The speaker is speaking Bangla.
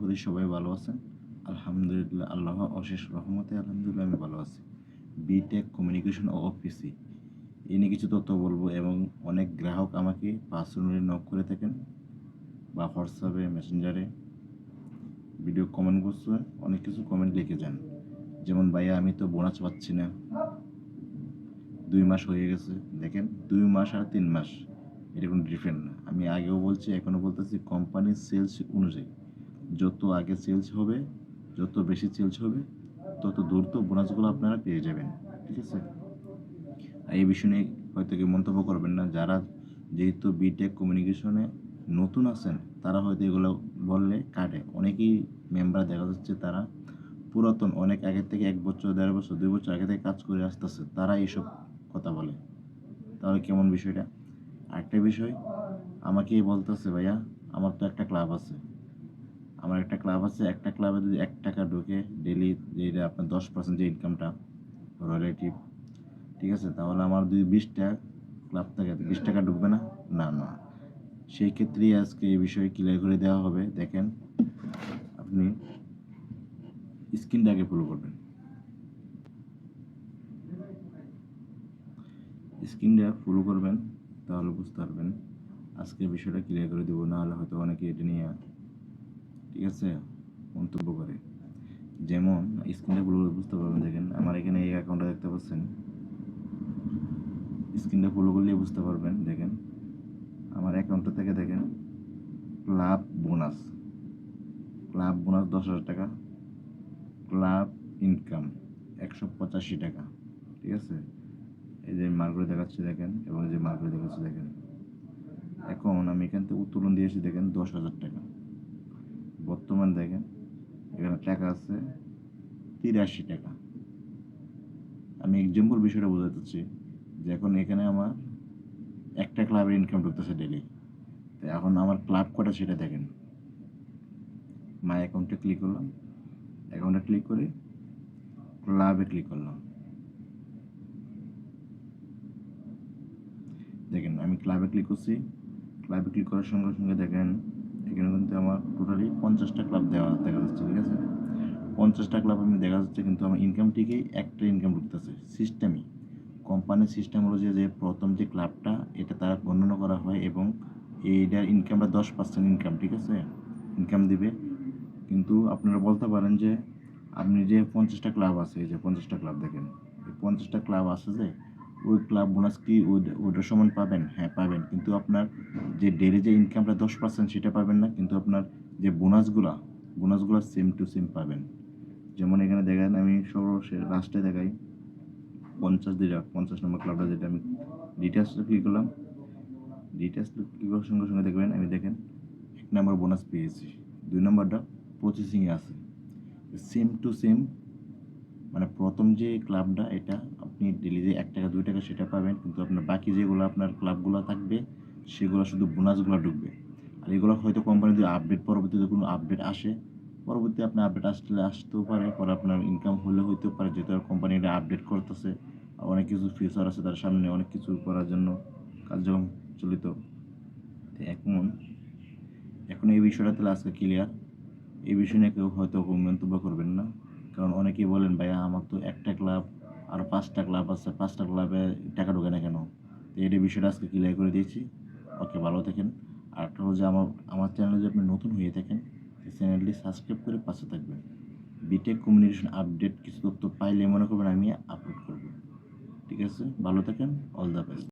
করি সবাই ভালো আছেন। আলহামদুলিল্লাহ, আল্লাহ অশেষ রহমতে আলহামদুলিল্লাহ আমি ভালো আছি। বিটেক কমিউনিকেশন ও অফিসি এ নিয়ে কিছু তথ্য বলব এবং অনেক গ্রাহক আমাকে পার্সোনালি নক করে থাকেন বা হোয়াটসঅ্যাপে মেসেঞ্জারে ভিডিও কমেন্ট করছে, অনেক কিছু কমেন্ট লিখে যান। যেমন, ভাইয়া, আমি তো বোনাস পাচ্ছি না। দুই মাস হয়ে গেছে। দেখেন, দুই মাস আর তিন মাস। এটা কোনো ডিফারেন্ট না। আমি আগেও বলছি, এখনও বলতেছি কোম্পানির সেলস অনুযায়ী। যত আগে সেলস হবে, যত বেশি সেলস হবে, তত দ্রুত বোনাসগুলো আপনারা পেয়ে যাবেন। ঠিক আছে? এই বিষয় নিয়ে হয়তো কেউ মন্তব্য করবেন না। যারা যেহেতু বিটেক কমিউনিকেশনে নতুন আছেন, তারা হয়তো এগুলো বললে কাটে। অনেকেই মেম্বার দেখা যাচ্ছে তারা পুরাতন, অনেক আগের থেকে এক বছর, দেড় বছর, দুই বছর আগে থেকে কাজ করে আসতেছে। তারা এইসব কথা বলে। তাহলে কেমন বিষয়টা? আরেকটা বিষয় আমাকে বলতেছে, ভাইয়া, আমার তো একটা ক্লাব আছে। আমার একটা ক্লাব আছে, একটা ক্লাবে যদি এক টাকা ঢোকে ডেলি যেটা আপনার দশ পার্সেন্ট যে ইনকামটা রিলেটিভ ঠিক আছে? তাহলে আমার যদি বিশটা ক্লাব থাকে বিশ টাকা ঢুকবে না? না না। সেই ক্ষেত্রেই আজকে এই বিষয়ে ক্লিয়ার করে দেওয়া হবে। দেখেন, আপনি স্ক্রিনটাকে ফলো করবেন। স্ক্রিনটা ফলো করবেন। তাহলে বুঝতে পারবেন। আজকে বিষয়টা ক্লিয়ার করে দেবো, নাহলে হয়তো অনেকে এটা নিয়ে, ঠিক আছে, মন্তব্য করে। যেমন স্ক্রিনটা ফলো করে বুঝতে পারবেন, দেখেন, আমার এখানে এই অ্যাকাউন্টটা দেখতে পাচ্ছেন। স্ক্রিনটা ফলো করলেই বুঝতে পারবেন, দেখেন। আমার অ্যাকাউন্টটা থেকে দেখেন ক্লাব বোনাস ক্লাব বোনাস দশ হাজার টাকা ক্লাব ইনকাম একশো পঁচাশি টাকা, ঠিক আছে? এই যে মার্কগুলো দেখাচ্ছে দেখেন, এবং যে মার্কগুলো দেখাচ্ছে দেখেন, এখন আমি এখান থেকে উত্তোলন দিয়েছি দেখেন দশ হাজার টাকা। বর্তমান দেখেন, এখানে টাকা আছে তিরাশি টাকা। আমি এক্সাম্পল বিষয়টা বোঝাতে বোঝাতেছি যে এখন এখানে আমার একটা ক্লাবের ইনকাম ঢুকতেছে ডেলি তো এখন আমার ক্লাব কটা সেটা দেখেন। মাই অ্যাকাউন্টে ক্লিক করলাম অ্যাকাউন্টে ক্লিক করে ক্লাবে ক্লিক করলাম। দেখেন, আমি ক্লাবে ক্লিক করছি ক্লাবে ক্লিক করার সঙ্গে সঙ্গে দেখেন, এখানে কিন্তু আমার টোটালি পঞ্চাশটা ক্লাব দেওয়া দেখা যাচ্ছে, ঠিক আছে? পঞ্চাশটা ক্লাব আমি দেখা যাচ্ছে কিন্তু আমার ইনকাম ঠিকই একটা ইনকাম ঢুকতেছে সিস্টেমই কোম্পানির সিস্টেম হলো যে প্রথম যে ক্লাবটা এটা তারা গণনা করা হয় এবং এইটার ইনকামটা দশ পার্সেন্ট ইনকাম ঠিক আছে? ইনকাম দিবে। কিন্তু আপনারা বলতে পারেন যে, আপনি যে পঞ্চাশটা ক্লাব আছে, এই যে পঞ্চাশটা ক্লাব দেখেন, এই পঞ্চাশটা ক্লাব আছে যে ওই ক্লাব বোনাস কি ওইটার সমান পাবেন হ্যাঁ পাবেন। কিন্তু আপনার যে ডেলি যে ইনকামটা দশ পার্সেন্ট সেটা পাবেন না। কিন্তু আপনার যে বোনাসগুলা, বোনাসগুলো সেম টু সেম পাবেন। যেমন এখানে দেখেন, আমি সর্বশেষ লাস্টে দেখাই। পঞ্চাশ দিটা পঞ্চাশ নম্বর ক্লাবটা যেটা আমি ডিটেলসটা ক্লিক করলাম। ডিটেলস ক্লিক করার সঙ্গে সঙ্গে দেখবেন, আমি দেখেন, এক নম্বর বোনাস পেয়েছি। দুই নম্বরটা প্রসেসিংয়ে আছে। সেম টু সেম মানে প্রথম যে ক্লাবটা, এটা আপনি ডেলি যে এক টাকা, দুই টাকা সেটা পাবেন, কিন্তু আপনার বাকি যেগুলো আপনার ক্লাবগুলো থাকবে, সেগুলো শুধু বোনাসগুলো ঢুকবে। আর এগুলো হয়তো কোম্পানি যদি আপডেট পরবর্তীতে কোনো আপডেট আসে। পরবর্তী আপনার আপডেট আসলে আসতেও পারে, পরে আপনার ইনকাম হলে হইতেও পারে, যেহেতু কোম্পানি এটা আপডেট করতেছে। অনেক কিছু ফিচার আছে তার সামনে, অনেক কিছু করার জন্য কার্যক্রম চলিত। এখন এখন এই বিষয়টা তাহলে আজকে ক্লিয়ার এই বিষয় নিয়ে কেউ হয়তো মন্তব্য করবেন না। কারণ অনেকেই বলেন, ভাইয়া, আমার তো একটা ক্লাব আর পাঁচটা ক্লাব আছে, পাঁচটা ক্লাবে টাকা ঢোকে না কেন? তো এই বিষয়টা আজকে ক্লিয়ার করে দিয়েছি। ওকে, ভালো থাকেন। আর একটা হচ্ছে আমার আমার চ্যানেলে যদি আপনি নতুন হয়ে থাকেন চ্যানেলটি সাবস্ক্রাইব করে পাশে থাকবেন। বিটেক কমিউনিকেশন আপডেট কিছু তথ্য পাইলে মনে করবেন আমি আপলোড করব। ঠিক আছে? ভালো থাকেন অল দ্য বেস্ট